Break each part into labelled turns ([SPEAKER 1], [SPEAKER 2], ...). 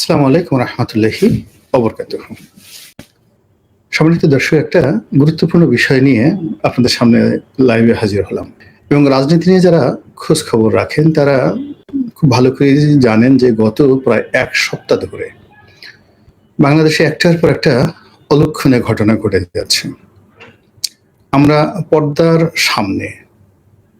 [SPEAKER 1] আসসালামু আলাইকুম রহমতুল্লাহি অবরকাত সম্মানিত দর্শক, একটা গুরুত্বপূর্ণ বিষয় নিয়ে আপনাদের সামনে লাইভে হাজির হলাম। এবং রাজনীতি নিয়ে যারা খোঁজ খবর রাখেন, তারা খুব ভালো করে জানেন যে গত প্রায় এক সপ্তাহ ধরে বাংলাদেশে একটার পর একটা অলক্ষণীয় ঘটনা ঘটে যাচ্ছে। আমরা পর্দার সামনে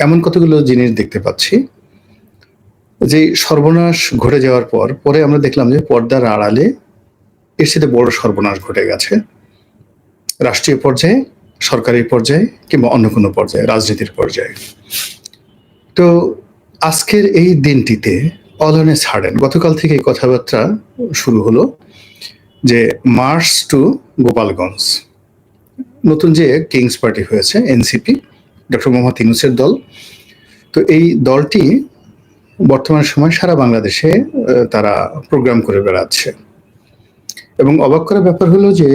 [SPEAKER 1] এমন কতগুলো জিনিস দেখতে পাচ্ছি যে সর্বনাশ ঘটে যাওয়ার পর, পরে আমরা দেখলাম যে পর্দার আড়ালে এর সাথে বড় সর্বনাশ ঘটে গেছে। রাষ্ট্রীয় পর্যায়ে, সরকারি পর্যায়ে কিংবা অন্য কোনো পর্যায়ে, রাজনীতির পর্যায়ে। তো আজকের এই দিনটিতে অলনে ছাড়েন। গতকাল থেকে কথাবার্তা শুরু হলো যে মার্চ টু গোপালগঞ্জ। নতুন যে কিংস পার্টি হয়েছে, এনসিপি, ডক্টর মোহাম্মদ ইনুসের দল। তো এই দলটি বর্তমান সময় সারা বাংলাদেশে তারা প্রোগ্রাম করে বেড়াচ্ছে। এবং অবাক করার ব্যাপার হলো যে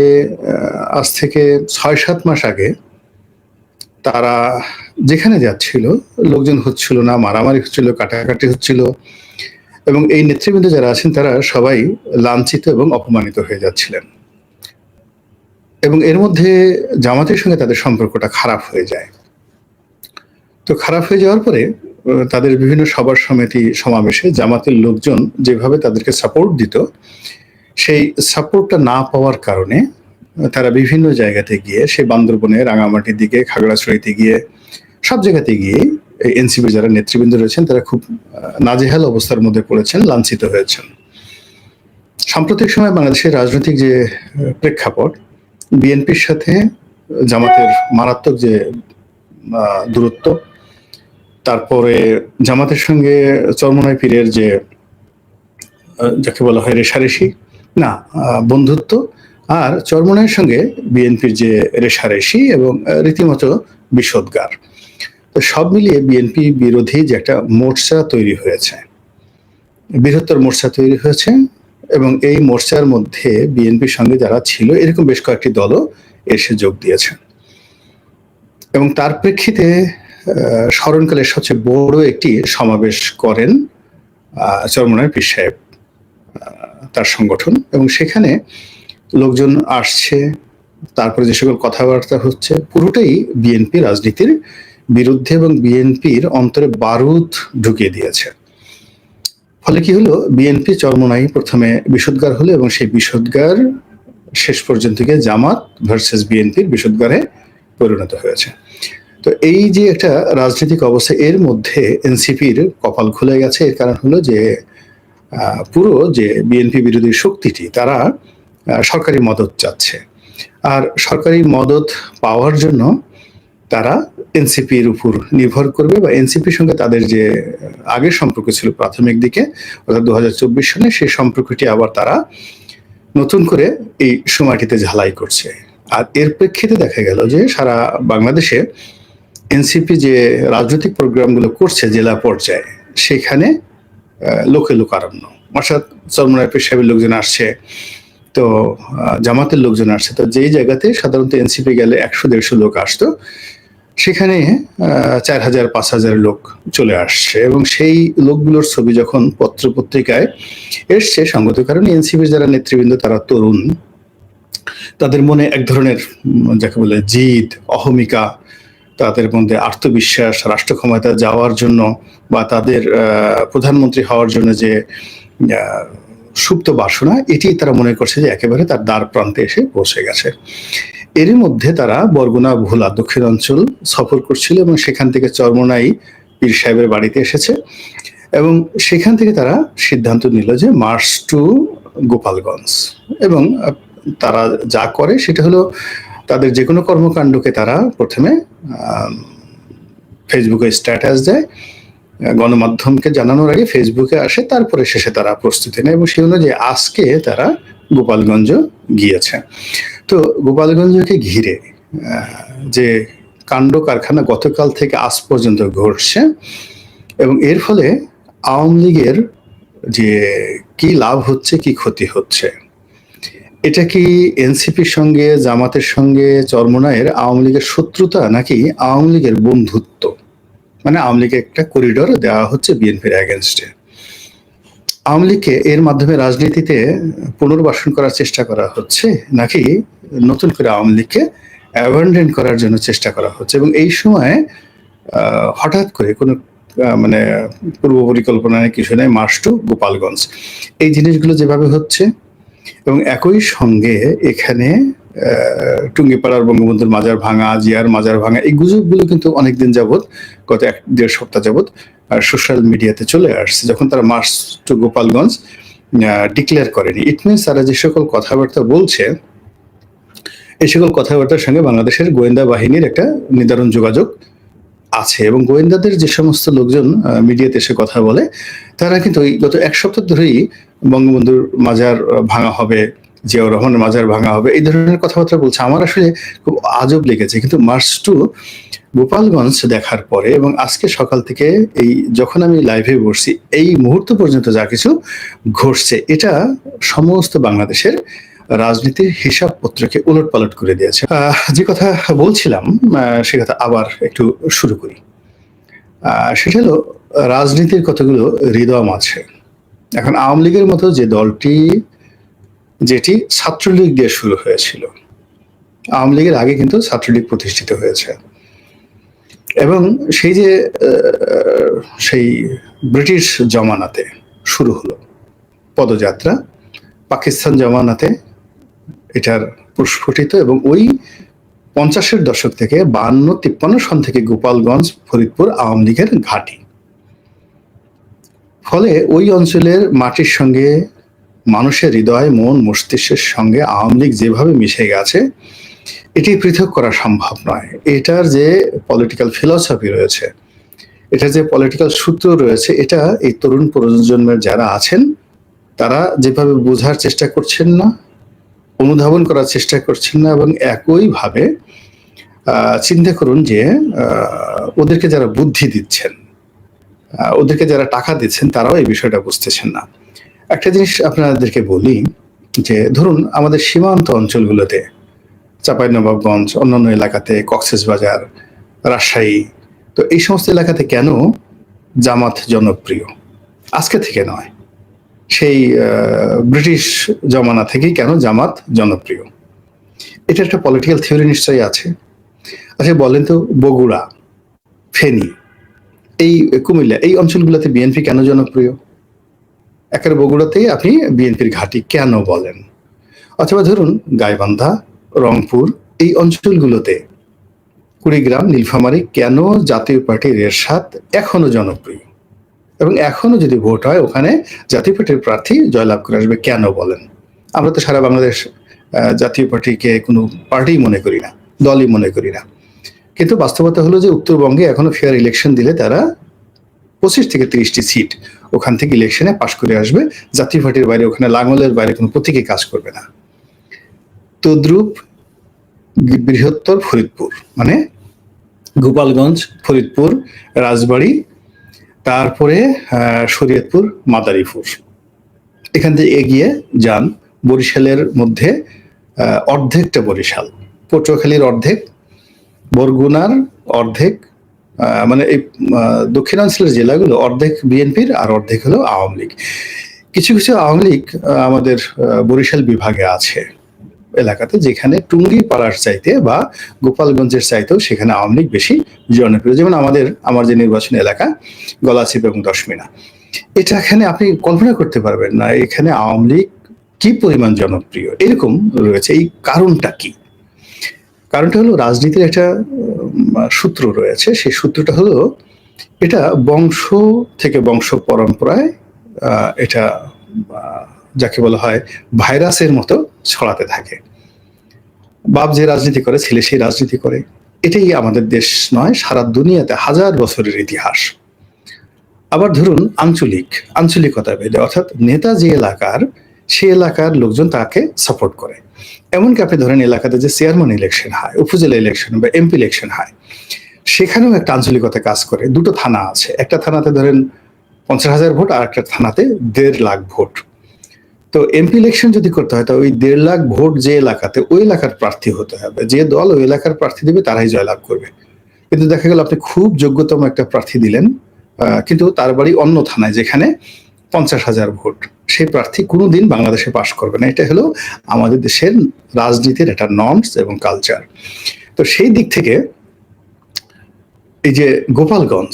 [SPEAKER 1] আজ থেকে ছয় সাত মাস আগে তারা যেখানে যাচ্ছিল, লোকজন হচ্ছিল না, মারামারি হচ্ছিল, কাটাকাটি হচ্ছিল, এবং এই নেতৃবৃন্দ যারা আছেন তারা সবাই লাঞ্ছিত এবং অপমানিত হয়ে যাচ্ছিলেন। এবং এর মধ্যে জামাতের সঙ্গে তাদের সম্পর্কটা খারাপ হয়ে যায়। তো খারাপ হয়ে যাওয়ার পরে তাদের বিভিন্ন সভা সমিতি সমাবেশে জামাতের লোকজন যেভাবে তাদেরকে সাপোর্ট দিত, সেই সাপোর্টটা না পাওয়ার কারণে তারা বিভিন্ন জায়গাতে গিয়ে সেই বান্দরবনে, রাঙামাটির দিকে, খাগড়াছড়িতে গিয়ে, সব জায়গাতে গিয়ে এনসিপি যারা নেতৃবৃন্দ রয়েছেন, তারা খুব নাজেহাল অবস্থার মধ্যে পড়েছেন, লাঞ্ছিত হয়েছেন। সাম্প্রতিক সময় বাংলাদেশের রাজনৈতিক যে প্রেক্ষাপট, বিএনপির সাথে জামাতের মারাত্মক যে দূরত্ব তারপরে জামাতের সঙ্গে চরমনাই পীরের যে যাকে বলা হয় রেশারেশি, না বন্ধুত্ব, আর চরমনাইয়ের সঙ্গে বিএনপির যে রেশারেশি এবং রীতিমতো বিষোদ্গার। তো সব মিলিয়ে বিএনপি বিরোধী যে একটা মোর্চা তৈরি হয়েছে, বৃহত্তর মোর্চা তৈরি হয়েছে এবং এই মোর্চার মধ্যে বিএনপির সঙ্গে যারা ছিল, এরকম বেশ কয়েকটি দলও এসে যোগ দিয়েছে। এবং তার প্রেক্ষিতে স্মরণকালের সবচেয়ে বড় একটি সমাবেশ করেন চরমনায় পীর সাহেব তার সংগঠন। এবং সেখানে লোকজন আসছে, তারপরে যে সকল কথাবার্তা হচ্ছে, পুরোটাই বিএনপি রাজনীতির বিরুদ্ধে এবং বিএনপির অন্তরে বারুদ ঢুকিয়ে দিয়েছে। ফলে কি হলো? বিএনপি চরমনাই প্রথমে বিষোদ্গার হলো এবং সেই বিষোদ্গার শেষ পর্যন্ত গিয়ে জামাত ভার্সেস বিএনপির বিষোদ্গারে পরিণত হয়েছে। তো এই যে একটা রাজনৈতিক অবস্থা, এর মধ্যে এনসিপির কপাল খুলে গেছে। এর কারণ হলো যে পুরো যে বিএনপি বিরোধী শক্তিটি, তারা সরকারি মদত চাচ্ছে। আর সরকারি মদত পাওয়ার জন্য তারা এনসিপির উপর নির্ভর করবে বা এনসিপির সঙ্গে তাদের যে আগের সম্পর্ক ছিল প্রাথমিক দিকে, অর্থাৎ দু হাজার চব্বিশ সালে, সেই সম্পর্কটি আবার তারা নতুন করে এই সময়টিতে ঝালাই করছে। আর এর প্রেক্ষিতে দেখা গেল যে সারা বাংলাদেশে এনসিপি যে রাজনৈতিক প্রোগ্রামগুলো করছে জেলা পর্যায়ে, সেখানে লোকে লোকারণ্য। অর্থাৎ চরমনায় পেশাবের লোকজন আসছে, তো জামাতের লোকজন আসছে, তো যেই জায়গাতে সাধারণত এনসিপি গেলে একশো দেড়শো লোক আসতো, সেখানে চার হাজার, পাঁচ হাজার লোক চলে আসছে এবং সেই লোকগুলোর ছবি যখন পত্র পত্রিকায় এসছে সঙ্গত কারণে এনসিপির যারা নেতৃবৃন্দ তারা তরুণ, তাদের মনে এক ধরনের যাকে বলে জিদ, অহমিকা তাদের মধ্যে আত্মবিশ্বাস রাষ্ট্র ক্ষমতা যাওয়ার জন্য বা তাদের প্রধানমন্ত্রী হওয়ার জন্য যে সুপ্ত বাসনা, এটি তারা মনে করছে যে একেবারে তার দ্বার প্রান্তে এসে পৌঁছে গেছে। এরই মধ্যে তারা বরগুনা, ভোলা, দক্ষিণ অঞ্চল সফর করছিল এবং সেখান থেকে চরমনাই পীর সাহেবের বাড়িতে এসেছে এবং সেখান থেকে তারা সিদ্ধান্ত নিল যে মার্চ টু গোপালগঞ্জ এবং তারা যা করে সেটা হলো তাদের যে কোনো কর্মকাণ্ডকে তারা প্রথমে ফেসবুকে স্ট্যাটাস দেয়। গণমাধ্যমকে জানানোর আগে ফেসবুকে আসে, তারপরে শেষে তারা প্রস্তুতি নেয় এবং সেই অনুযায়ী আজকে তারা গোপালগঞ্জ গিয়েছে। তো গোপালগঞ্জকে ঘিরে যে কাণ্ড কারখানা গতকাল থেকে আজ পর্যন্ত ঘটছে এবং এর ফলে আওয়ামী লীগের যে কি লাভ হচ্ছে, কি ক্ষতি হচ্ছে এটা কি এনসিপির সঙ্গে, জামাতের সঙ্গে চরমনায়ের আওয়ামী লীগের শত্রুতা নাকি আওয়ামী লীগের বন্ধুত্ব? মানে আওয়ামী একটা করিডোর দেওয়া হচ্ছে বিএনপির অ্যাগেনস্টে আওয়ামী লীগকে এর মাধ্যমে রাজনীতিতে পুনর্বাসন করার চেষ্টা করা হচ্ছে নাকি নতুন করে আওয়ামী লীগকে অ্যাবান্ডেন করার জন্য চেষ্টা করা হচ্ছে? এবং এই সময় হঠাৎ করে কোনো মানে পূর্ব পরিকল্পনা কিছু নেই, মার্চ টু গোপালগঞ্জ। এই জিনিসগুলো যেভাবে হচ্ছে এবং একই সঙ্গে এখানে টুঙ্গিপাড়ার বঙ্গবন্ধুর মাজার ভাঙা, জিয়ার মাজার ভাঙা, এই গুজবগুলো কিন্তু অনেকদিন যাবৎ, গত এক, দেড় সপ্তাহ যাবৎ সোশ্যাল মিডিয়াতে চলে আসছে। যখন তারা মার্চ টু গোপালগঞ্জ ডিক্লেয়ার করেনি। ইট মিনস তারা যে সকল কথাবার্তা বলছে, এই সকল কথাবার্তার সঙ্গে বাংলাদেশের গোয়েন্দা বাহিনীর একটা নিদারুণ যোগাযোগ আছে এবং গোয়েন্দাদের যে সমস্ত লোকজন মিডিয়াতে এসে কথা বলে, তারা কিন্তু এই গত এক সপ্তাহ ধরেই বঙ্গবন্ধুর মাজার ভাঙা হবে, জিয়াউর রহমানের মাজার ভাঙা হবে, এই ধরনের কথাবার্তা বলছে। আমার আসলে খুব আজব লেগেছে, কিন্তু মার্চ টু গোপালগঞ্জ দেখার পরে এবং আজকে সকাল থেকে এই যখন আমি লাইভে বসছি, এই মুহূর্ত পর্যন্ত যা কিছু ঘটছে, এটা সমস্ত বাংলাদেশের রাজনীতির হিসাবপত্রকে উলট পালট করে দিয়েছে। যে কথা বলছিলাম সে কথা আবার একটু শুরু করি। সেটা হলো, রাজনীতির কতগুলো হৃদম আছে। এখন আওয়ামী লীগের মতো যে দলটি, যেটি ছাত্রলীগ দিয়ে শুরু হয়েছিল, আওয়ামী লীগের আগে কিন্তু ছাত্রলীগ প্রতিষ্ঠিত হয়েছে। এবং সেই যে সেই ব্রিটিশ জমানাতে শুরু হলো, পদযাত্রা, পাকিস্তান জমানাতে এটার প্রস্ফুটিত এবং ওই পঞ্চাশের দশক থেকে বান্ন তিপ্পান্ন সন থেকে গোপালগঞ্জ, ফরিদপুর, আওয়ামী লীগের ঘাঁটি। ফলে ওই অঞ্চলের মাটির সঙ্গে মানুষের হৃদয়, মন, মস্তিষ্কের সঙ্গে আওয়ামী লীগ যেভাবে মিশে গেছে, এটি পৃথক করা সম্ভব নয়। এটার যে পলিটিক্যাল ফিলসফি রয়েছে, এটার যে পলিটিক্যাল সূত্র রয়েছে, এটা এই তরুণ প্রজন্মের যারা আছেন, তারা যেভাবে বোঝার চেষ্টা করছেন না অনুধাবন করার চেষ্টা করছেন না এবং একইভাবে চিন্তা করুন যে ওদেরকে যারা বুদ্ধি দিচ্ছেন ওদেরকে যারা টাকা দিচ্ছেন, তারাও এই বিষয়টা বুঝতেছেন না। একটা জিনিস আপনাদেরকে বলি যে, ধরুন আমাদের সীমান্ত অঞ্চলগুলোতে, চাঁপাইনবাবগঞ্জ, অন্যান্য এলাকাতে কক্সেস বাজার রাজশাহী, তো এই সমস্ত এলাকাতে কেন জামাত জনপ্রিয়? আজকে থেকে নয়। সেই ব্রিটিশ জমানা থেকেই কেন জামাত জনপ্রিয়? এটা একটা পলিটিক্যাল থিওরি নিশ্চয়ই আছে। আচ্ছা বলেন তো, বগুড়া, ফেনী, এই কুমিল্লা, এই অঞ্চলগুলোতে বিএনপি কেন জনপ্রিয়? একের বগুড়াতেই আপনি বিএনপির ঘাঁটি কেন বলেন? অথবা ধরুন, গাইবান্ধা, রংপুর, এই অঞ্চলগুলোতে কুড়িগ্রাম, নীলফামারী কেন জাতীয় পার্টির এরশাদ এখনও জনপ্রিয়? এবং এখনও যদি ভোট হয়, ওখানে জাতীয় পার্টির প্রার্থী জয়লাভ করে আসবে কেন বলেন? আমরা তো সারা বাংলাদেশ জাতীয় পার্টিকে কোনো পার্টি মনে করি না, দলই মনে করি না। কিন্তু বাস্তবতা হলো যে উত্তরবঙ্গে এখনও ফেয়ার ইলেকশন দিলে তারা পঁচিশ থেকে তিরিশটি সিট ওখান থেকে ইলেকশনে পাশ করে আসবে। জাতীয় পার্টির বাইরে, ওখানে লাঙলের বাইরে কোনো প্রতীকে কাজ করবে না। তদ্রুপ বৃহত্তর ফরিদপুর মানে গোপালগঞ্জ, ফরিদপুর, রাজবাড়ী তারপরে শরীয়তপুর মাদারীপুর। এখান থেকে এগিয়ে যান বরিশালের মধ্যে অর্ধেকটা বরিশাল। পটুয়াখালীর অর্ধেক, বরগুনার অর্ধেক মানে এই দক্ষিণাঞ্চলের জেলাগুলো অর্ধেক বিএনপির আর অর্ধেক হলো আওয়ামী লীগ। কিছু কিছু আওয়ামী লীগ আমাদের বরিশাল বিভাগে আছে। এলাকাতে যেখানে টুঙ্গি পাড়ার চাইতে বা গোপালগঞ্জের চাইতেও সেখানে আওয়ামী লীগ বেশি জনপ্রিয়, যেমন আমাদের, আমার যে নির্বাচন এলাকা, গলাচিপ এবং দশমিনা। এটা এখানে আপনি কল্পনা করতে পারবেন না, এখানে আওয়ামী লীগ কি পরিমাণ জনপ্রিয়, এরকম রয়েছে। এই কারণটা কি? কারণটা হলো রাজনীতির একটা সূত্র রয়েছে। সেই সূত্রটা হলো, এটা বংশ থেকে বংশ পরম্পরায় এটা যাকে বলা হয় ভাইরাসের মতো ছড়াতে থাকে। বাপ যে রাজনীতি করে, ছেলে সেই রাজনীতি করে। এটাই আমাদের দেশ নয়, সারা দুনিয়াতে হাজার বছরের ইতিহাস। আবার ধরুন আঞ্চলিক, আঞ্চলিকতা ভেদে, অর্থাৎ নেতা যে এলাকার, সে এলাকার লোকজন তাকে সাপোর্ট করে। এমনকি আপনি ধরেন এলাকাতে যে চেয়ারম্যান ইলেকশন হয়, উপজেলা ইলেকশন বা এমপি ইলেকশন হয়, সেখানেও একটা আঞ্চলিকতা কাজ করে। দুটো থানা আছে। একটা থানাতে ধরেন পঞ্চাশ হাজার ভোট আর একটা থানাতে দেড় লাখ ভোট। তো এমপি ইলেকশন যদি করতে হয়, তো ওই দেড় লাখ ভোট যে এলাকাতে ওই এলাকার প্রার্থী হতে হবে। যে দল ওই এলাকার প্রার্থী দেবে, তারাই জয়লাভ করবে। কিন্তু দেখা গেল আপনি খুব যোগ্যতম একটা প্রার্থী দিলেন কিন্তু তার বাড়ি অন্য থানায়, যেখানে পঞ্চাশ হাজার ভোট। সেই প্রার্থী কোনোদিন বাংলাদেশে পাশ করবে না। এটা হলো আমাদের দেশের রাজনীতির একটা নর্মস এবং কালচার তো সেই দিক থেকে এই যে গোপালগঞ্জ,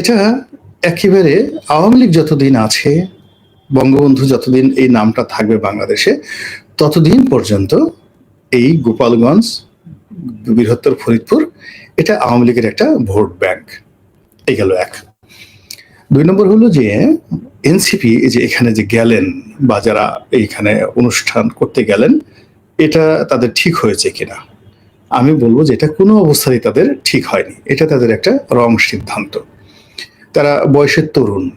[SPEAKER 1] এটা একেবারে আওয়ামী লীগ যতদিন আছে বঙ্গবন্ধু যতদিন এই নামটা থাকবে বাংলাদেশে, ততদিন পর্যন্ত এই গোপালগঞ্জ, বৃহত্তর ফরিদপুর, এটা আওয়ামী লীগের একটা ভোট ব্যাংক। এই গেল এক। দুই নম্বর হলো যে এনসিপি যে এখানে যে গেলেন বা যারা এইখানে অনুষ্ঠান করতে গেলেন, এটা তাদের ঠিক হয়েছে কিনা? আমি বলব যে এটা কোনো অবস্থাতেই তাদের ঠিক হয়নি। এটা তাদের একটা রং সিদ্ধান্ত। তারা বয়সের তরুণ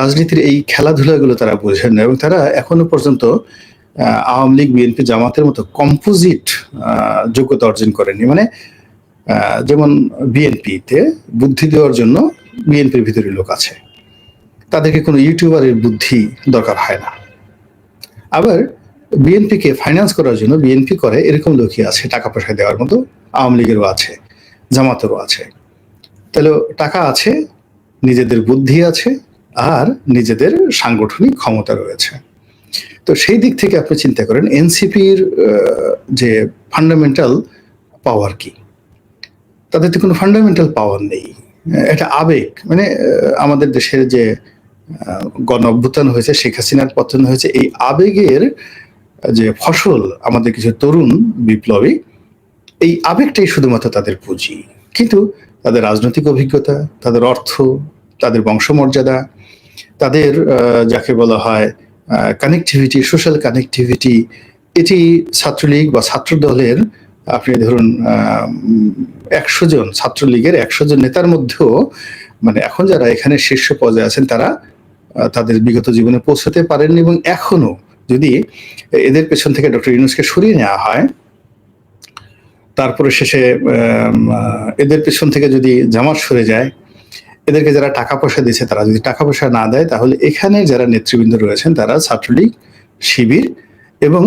[SPEAKER 1] রাজনীতির এই খেলাধুলাগুলো তারা বোঝেন না। এবং তারা এখনও পর্যন্ত আওয়ামী লীগ, বিএনপি জামাতের মতো কম্পোজিট যোগ্যতা অর্জন করেনি। মানে যেমন বিএনপিতে বুদ্ধি দেওয়ার জন্য বিএনপির ভিতরে লোক আছে। তাদেরকে কোনো ইউটিউবারের বুদ্ধি দরকার হয় না। আবার বিএনপিকে ফাইন্যান্স করার জন্য বিএনপি করে এরকম লোকই আছে, টাকা পয়সা দেওয়ার মতো আওয়ামী লীগেরও আছে, জামাতেরও আছে। তাহলে টাকা আছে, নিজেদের বুদ্ধি আছে আর নিজেদের সাংগঠনিক ক্ষমতা রয়েছে। তো সেই দিক থেকে আপনি চিন্তা করেন, এনসিপির যে ফান্ডামেন্টাল পাওয়ার কি? তাদের তো কোনো ফান্ডামেন্টাল পাওয়ার নেই। এটা আবেগ। মানে আমাদের দেশের যে গণ অভ্যুত্থান হয়েছে, শেখ হাসিনার পতন হয়েছে, এই আবেগের যে ফসল আমাদের কিছু তরুণ বিপ্লবী, এই আবেগটাই শুধুমাত্র তাদের পুঁজি। কিন্তু তাদের রাজনৈতিক অভিজ্ঞতা, তাদের অর্থ, তাদের বংশমর্যাদা তাদের যাকে বলা হয় কানেকটিভিটি সোশ্যাল কানেকটিভিটি এটি ছাত্রলীগ বা ছাত্র দলের আপনি ধরুন একশো জন, ছাত্রলীগের একশো জন নেতার মধ্যেও মানে এখন যারা এখানে শীর্ষ পর্যায়ে আছেন, তারা তাদের বিগত জীবনে পৌঁছাতে পারেননি এবং এখনও যদি এদের পেছন থেকে ডক্টর ইউনুসকে সরিয়ে নেওয়া হয়, তারপরে শেষে এদের পেছন থেকে যদি জামাত সরে যায় এদেরকে যারা টাকা পয়সা দিচ্ছে তারা যদি টাকা পয়সা না দেয়, তাহলে এখানে যারা নেতৃবৃন্দ রয়েছেন, তারা ছাত্রলীগ, শিবির এবং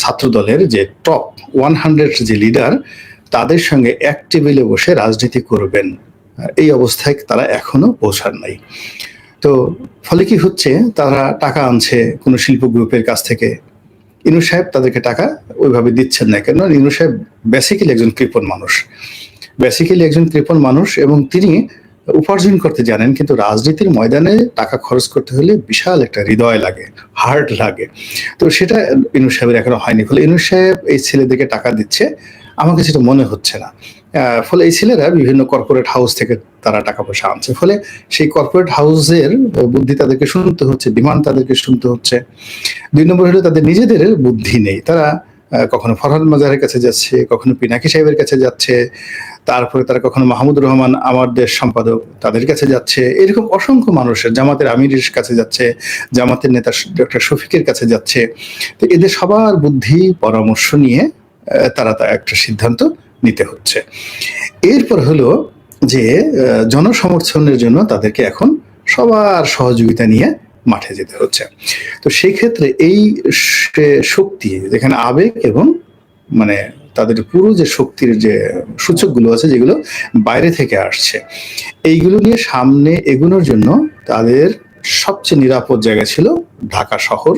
[SPEAKER 1] ছাত্র দলের যে টপ ওয়ান হান্ড্রেড যে লিডার তাদের সঙ্গে এক টেবিলে বসে রাজনীতি করবেন। এই অবস্থায় তারা এখনও পৌঁছান নাই। তো ফলে কি হচ্ছে? তারা টাকা আনছে কোনো শিল্প গ্রুপের কাছ থেকে। ইনু সাহেব তাদেরকে টাকা ওইভাবে দিচ্ছেন না কেন? ইনু সাহেব বেসিক্যালি একজন কৃপণ মানুষ। বেসিক্যালি একজন কৃপণ মানুষ এবং তিনি উপার্জন করতে জানেন, কিন্তু রাজনীতির ময়দানে টাকা খরচ করতে হলে বিশাল একটা হৃদয় লাগে হার্ট লাগে। তো সেটা ইনু সাহেবের এখনও হয়নি। ফলে ইনু সাহেব এই ছেলেদেরকে টাকা দিচ্ছে আমাকে সেটা মনে হচ্ছে না। ফলে এই ছেলেরা বিভিন্ন কর্পোরেট হাউস থেকে তারা টাকা পয়সা আনছে। ফলে সেই কর্পোরেট হাউসের বুদ্ধি তাদেরকে শুনতে হচ্ছে ডিমান্ড তাদেরকে শুনতে হচ্ছে। দুই নম্বর হলো তাদের নিজেদের বুদ্ধি নেই। তারা কখনো ফরহাদ মাজারের কাছে যাচ্ছে, কখনো পিনাকি সাহেবের কাছে যাচ্ছে, তারপরে তারা কখনো মাহমুদ রহমান আমার দেশ সম্পাদক তাদের কাছে যাচ্ছে। এরকম অসংখ্য মানুষের, জামাতের আমিরের কাছে যাচ্ছে, জামাতের নেতা ডক্টর শফিকের কাছে যাচ্ছে। তো এদের সবার বুদ্ধি, পরামর্শ নিয়ে তারা তা একটা সিদ্ধান্ত নিতে হচ্ছে। এরপর হলো যে জনসমর্থনের জন্য তাদেরকে এখন সবার সহযোগিতা নিয়ে মাঠে যেতে হচ্ছে। তো সেই ক্ষেত্রে এই শক্তি, যেখানে আবেগ এবং মানে তাদের পুরো যে শক্তির যে সূচকগুলো আছে, যেগুলো বাইরে থেকে আসছে, এইগুলো নিয়ে সামনে এগোনোর জন্য তাদের সবচেয়ে নিরাপদ জায়গা ছিল ঢাকা শহর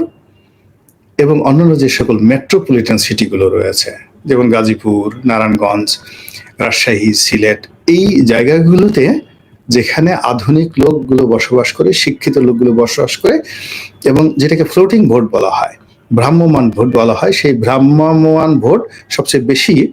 [SPEAKER 1] এবং অন্যান্য যে সকল মেট্রোপলিটন সিটিগুলো রয়েছে, যেমন গাজীপুর, নারায়ণগঞ্জ, রাজশাহী, সিলেট, এই জায়গাগুলোতে যেখানে আধুনিক লোকগুলো বসবাস করে, শিক্ষিত লোকগুলো বসবাস করে এবং যেটাকে ফ্লোটিং ভোট বলা হয় ভ্রাম্যমান ভোট বলা হয়, সেই ভ্রাম্যমান ভোট সবচেয়ে বেশি